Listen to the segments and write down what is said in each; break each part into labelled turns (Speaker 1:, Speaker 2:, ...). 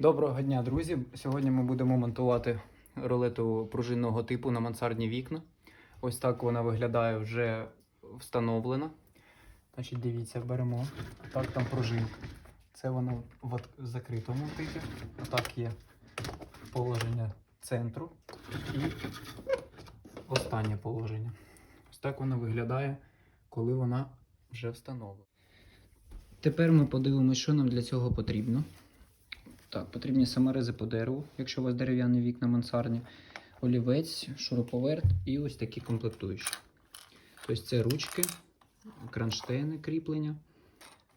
Speaker 1: Доброго дня, друзі! Сьогодні ми будемо монтувати рулету пружинного типу на мансардні вікна. Ось так вона виглядає вже встановлена. Значить, дивіться, беремо. Так, там пружинка. Це воно в закритому типі. Так є положення центру і останнє положення. Ось так вона виглядає, коли вона вже встановлена. Тепер ми подивимося, що нам для цього потрібно. Так, потрібні саморези по дереву, якщо у вас дерев'яні вікна мансардні, олівець, шуруповерт і ось такі комплектуючі. Тобто це ручки, кронштейни кріплення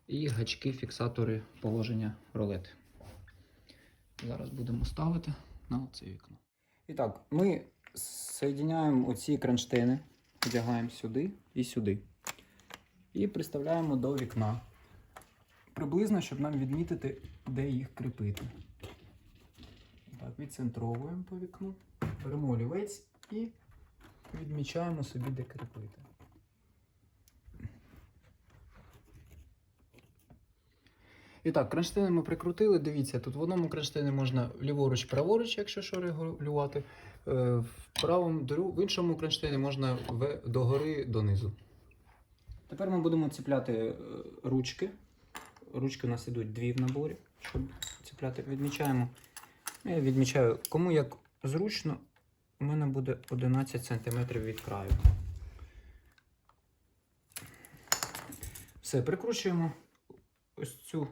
Speaker 1: і гачки, фіксатори положення рулети. Зараз будемо ставити на це вікно. І так, ми соєдиняємо оці кронштейни, одягаємо сюди і сюди. І приставляємо до вікна. Приблизно, щоб нам відмітити, де їх кріпити. Так, відцентровуємо по вікну, беремо олівець і відмічаємо собі, де кріпити. І так, кронштейни ми прикрутили. Дивіться, тут в одному кронштейні можна ліворуч, праворуч, якщо що регулювати. Е, В правому в іншому кронштейні можна догори донизу. Тепер ми будемо ціпляти е, ручки. Ручки у нас ідуть дві в наборі, щоб ціпляти. Відмічаємо. Ну, Я відмічаю, кому як зручно, у мене буде 11 см від краю. Все, прикручуємо ось цю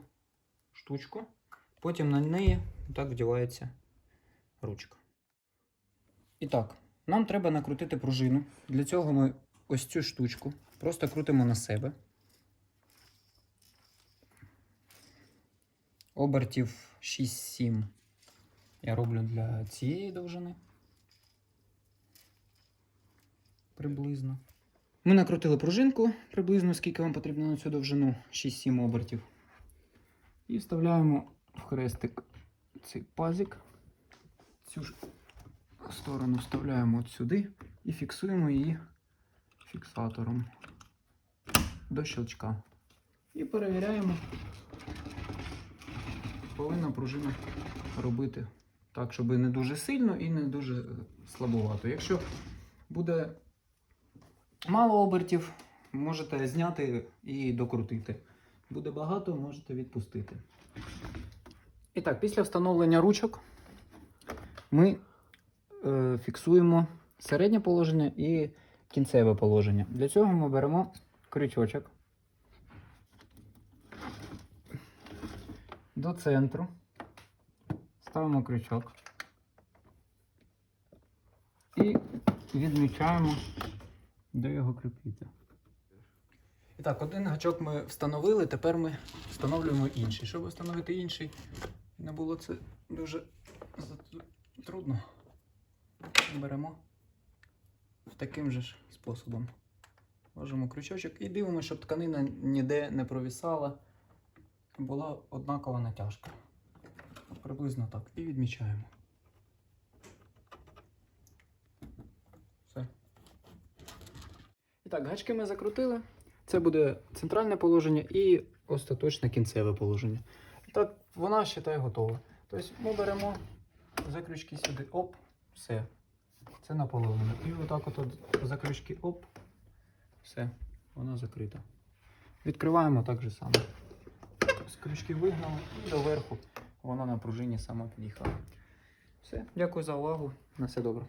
Speaker 1: штучку. Потім на неї так вдівається ручка. І так, нам треба накрутити пружину. Для цього ми ось цю штучку просто крутимо на себе. Обертів 6-7 я роблю для цієї довжини. Приблизно. Ми накрутили пружинку приблизно, скільки вам потрібно на цю довжину 6-7 обертів. І вставляємо в хрестик цей пазик. Цю ж сторону вставляємо от сюди і фіксуємо її фіксатором до щелчка. І перевіряємо, повинна пружина робити так, щоб не дуже сильно і не дуже е, слабовато. Якщо буде мало обертів, можете зняти і докрутити. Буде багато, можете відпустити. І так, після встановлення ручок ми е, фіксуємо середнє положення і кінцеве положення. Для цього ми беремо крючочок до центру, ставимо крючок і відмічаємо, де його кріпити. І так, один гачок ми встановили, тепер ми встановлюємо інший. Щоб встановити інший, не було це дуже трудно. Беремо таким же ж способом. Ложимо крючочок і дивимося, щоб тканина ніде не провісала. Була однакова натяжка. Приблизно так. І відмічаємо. Все. І так, гачки ми закрутили. Це буде центральне положення і остаточне кінцеве положення. Так, вона вважає готова. Тобто ми беремо заключки сюди, оп, все. Це наполовину. І отак от, заключки, оп, все, вона закрита. Відкриваємо так же само. З крючки вигнали і доверху вона на пружині сама під'їхала. Все, дякую за увагу. На все добре.